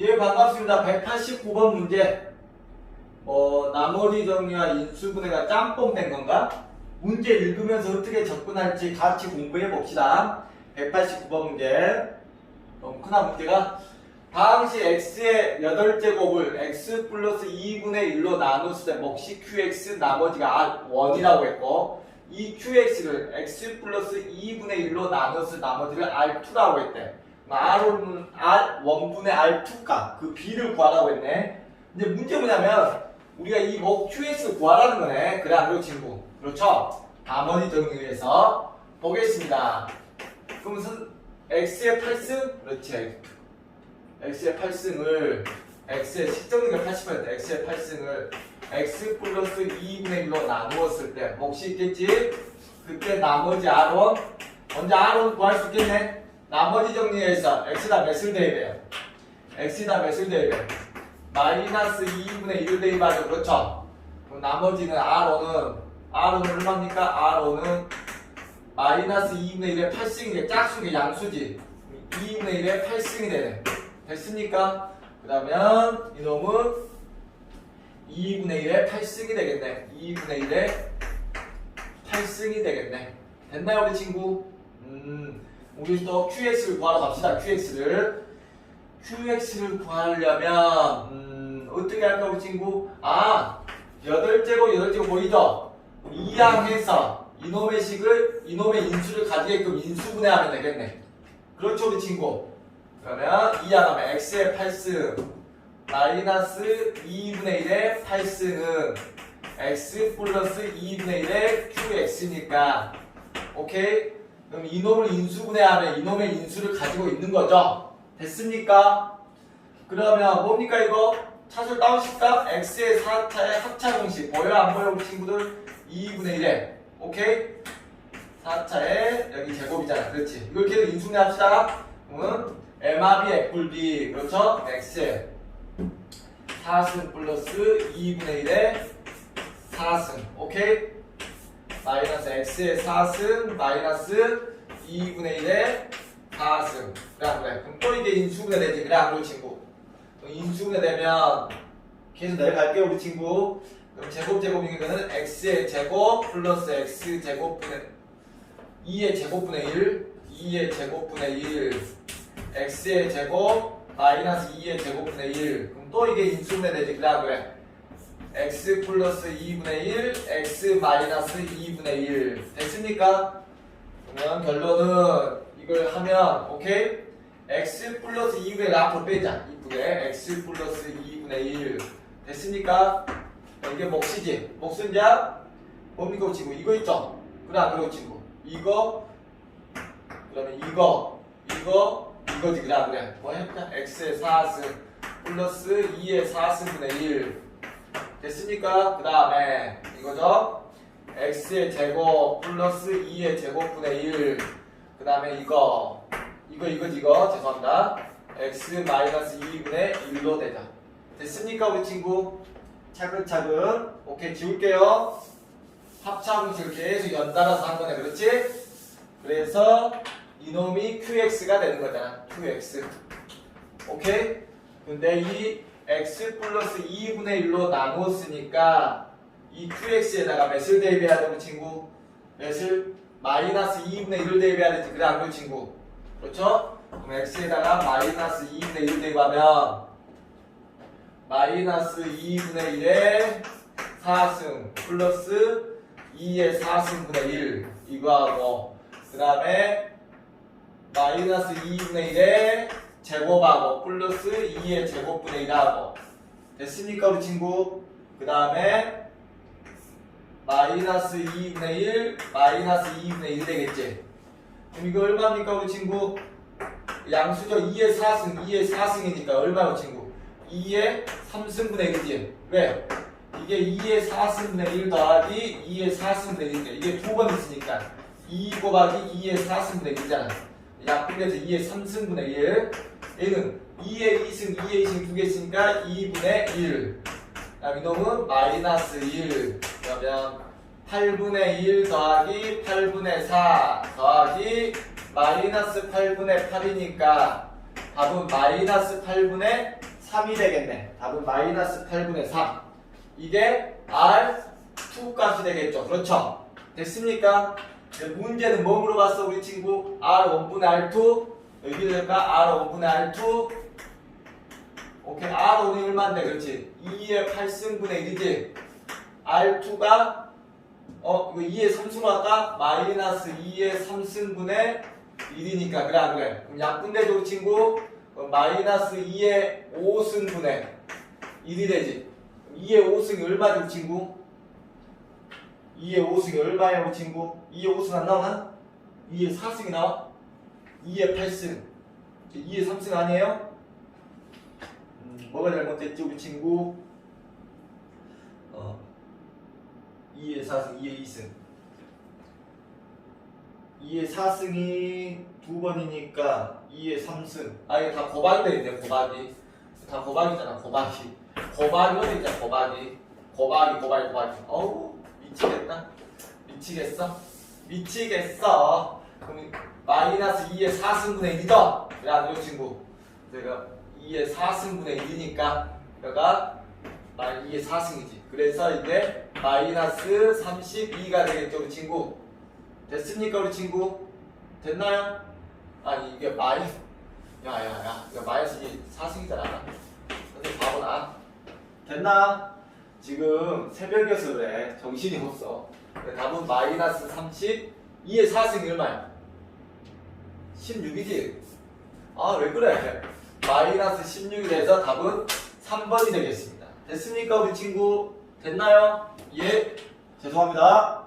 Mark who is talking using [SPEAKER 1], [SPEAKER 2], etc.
[SPEAKER 1] 예, 반갑습니다. 189번 문제. 어, 나머지 정리와 인수분해가 짬뽕 된 건가? 문제 읽으면서 어떻게 접근할지 같이 공부해 봅시다. 189번 문제. 너무 크나 문제가? 당시 x의 8제곱을 x 플러스 2분의 1로 나눴을 때 몫이 qx 나머지가 r1이라고 했고 이 qx를 x 플러스 2분의 1로 나눴을 나머지를 r2라고 했대. R1은 R, 1분의 R2값, 그 B를 구하라고 했네. 이제 문제 뭐냐면, 우리가 이 목 QX를 구하라는 거네. 그래, 안 그래요, 친구? 그렇죠? 나머지 정리해서 보겠습니다. 그럼 선, X의 8승? 그렇지. X의 8승을, X의 식정리가 80%, X의 8승을 X 플러스 2분의 1로 나누었을 때, 몫이 있겠지? 그때 나머지 R1, 먼저 R1 구할 수 있겠네? 나머지 정리해서 x다 몇을 대입해요? x다 몇을 대입해요? 마이너스 2분의 1을 대입하죠. 그렇죠? 그럼 나머지는 r5는 r5는 얼마입니까? r5는 마이너스 2분의 1의 8승이게 짝수게 양수지 2분의 1의 8승이 되네. 됐습니까? 그러면 이놈은 2분의 1의 8승이 되겠네. 2분의 1의 8승이 되겠네. 됐나요, 우리 친구? 음. 우리 또 QX를 구하러 갑시다. QX를 QX를 구하려면 음, 어떻게 할까 우리 친구? 아 8제곱 8제곱 보이죠? 이항해서 이놈의 식을 이놈의 인수를 가지게끔 인수분해하면 되겠네. 그렇죠 우리 친구? 그러면 이항하면 x의 8승 마이너스 2분의 1의 8승은 x 플러스 2분의 1의 qx니까 오케이? 그럼 이놈을 인수분해 하면 이놈의 인수를 가지고 있는 거죠. 됐습니까? 그러면 뭡니까 이거? 차수 다운식값 x의 4차의 합차 공식 보여 안 보여 우리 친구들? 2분의 1에 오케이? 4차의 여기 제곱이잖아 그렇지 이걸 계속 인수분해 합시다 그러면 MRB F불B 그렇죠? x의 4승 플러스 2분의 1의 4승 오케이? X의 4승 마이너스 2분의 1의 4승. 그래 그래. 그럼 또 이게 인수분해 되지. 그래 안 그래 친구. 인수분해 되면 계속 내려갈게요 우리 친구. 그럼 제곱 제곱인 거는 x의 제곱 플러스 x 제곱분의 2의 제곱분의 1 2의 제곱분의 1 x의 제곱 마이너스 2의 제곱분의 1 그럼 또 이게 인수분해 되지. 그래 안 그래 x 플러스 2분의 1, x 마이너스 2분의 1 됐습니까? 그러면 결론은 이걸 하면 오케이? x 플러스 2분의 1 앞으로 빼자. 이쁘게. x 플러스 2분의 1 됐습니까? 이게 몫이지? 몫은 자 뭡니까 친구? 이거 있죠? 안 그래 친구? 이거? 그다음에 이거. 이거? 이거지 그래 안 그래 뭐 해보자. x의 4승 플러스 2의 4승분의 1 됐습니까? 그 다음에 이거죠? x의 제곱 플러스 2의 제곱분의 1. 그 다음에 이거 이거 이거 이거 죄송합니다. x 마이너스 2분의 1로 되죠. 됐습니까 우리 친구? 차근차근 오케이 지울게요. 합차공식을 계속 연달아서 한 거네 그렇지? 그래서 이놈이 qx가 되는 거잖아 qx 오케이? 근데 이 x 플러스 2분의 1로 나누었으니까 이 qx에다가 몇을 대입해야 되고 친구? 몇을? 마이너스 2분의 1을 대입해야 되지 그래 안 그래 친구? 그렇죠? 그럼 x에다가 마이너스 2분의 1을 대입하면 마이너스 2분의 1의 4승 플러스 2의 4승분의 1 이거하고 그 다음에 마이너스 2분의 1의 제곱하고 플러스 2의 제곱분의 1하고 됐습니까 우리 친구? 그 다음에 마이너스 2분의 1 마이너스 2분의 1 되겠지? 그럼 이거 얼마입니까 우리 친구? 양수죠 2의 4승 2의 4승이니까 얼마요 친구? 2의 3승분의 1이지 왜? 이게 2의 4승분의 1 더하기 2의 4승분의 1이니까 이게 두 번 있으니까 2 곱하기 2의 4승분의 1이잖아 약분해서 2의 3승분의 1 얘는 2의 2승 2의 2승 두 개 있으니까 2분의 1 그다음 이놈은 마이너스 1 그러면 8분의 1 더하기 8분의 4 더하기 마이너스 8분의 8이니까 답은 마이너스 8분의 3이 되겠네. 답은 마이너스 8분의 3. 이게 R2 값이 되겠죠. 그렇죠? 됐습니까? 문제는 뭐 물어봤어, 우리 친구? R1분의 R2. 여기 될까? R1분의 R2. 오케이. R5는 얼마인데, 그렇지? 2의 8승분의 1이지? R2가, 어, 이거 2의 3승 할까? 마이너스 2의 3승분의 1이니까. 그래, 안 그래? 그럼 약분되죠, 우리 친구? 마이너스 2의 5승분의 1이 되지. 2의 5승이 얼마지, 우리 친구? 2의 5승이 얼마야, 우리 친구? 2의 5승 안 나오나? 2의 4승이 나와? 2의 8승. 2의 3승 아니에요? 음, 뭐가 잘못됐지, 우리 친구? 어, 2의 4승, 2의 2승. 2의 4승이 두 번이니까 2의 3승. 아, 이게 다 곱하기 되는데, 곱하기. 다 곱하기잖아, 곱하기. 곱하기 어디 있잖아, 곱하기. 곱하기, 곱하기, 곱하기. 어우, 미치겠다. 미치겠어? 미치겠어. 그럼 마이너스 2의 4승분의 1이죠? 그래, 안 돼요, 친구? 제가 2의 4승분의 1이니까, 여가 마이 2의 4승이지. 그래서 이제 마이너스 32가 되겠죠, 우리 친구? 됐습니까, 우리 친구? 됐나요? 아니, 이게 마이, 야, 야, 야. 이거 마이너스 2 4승이잖아. 선생님 바보나. 됐나? 지금 새벽이어서 그래. 정신이 없어. 답은 마이너스 30, 2의 4승이 얼마야? 16이지? 아, 왜 그래? 마이너스 16이 돼서 답은 3번이 되겠습니다. 됐습니까, 우리 친구? 됐나요? 예. 죄송합니다.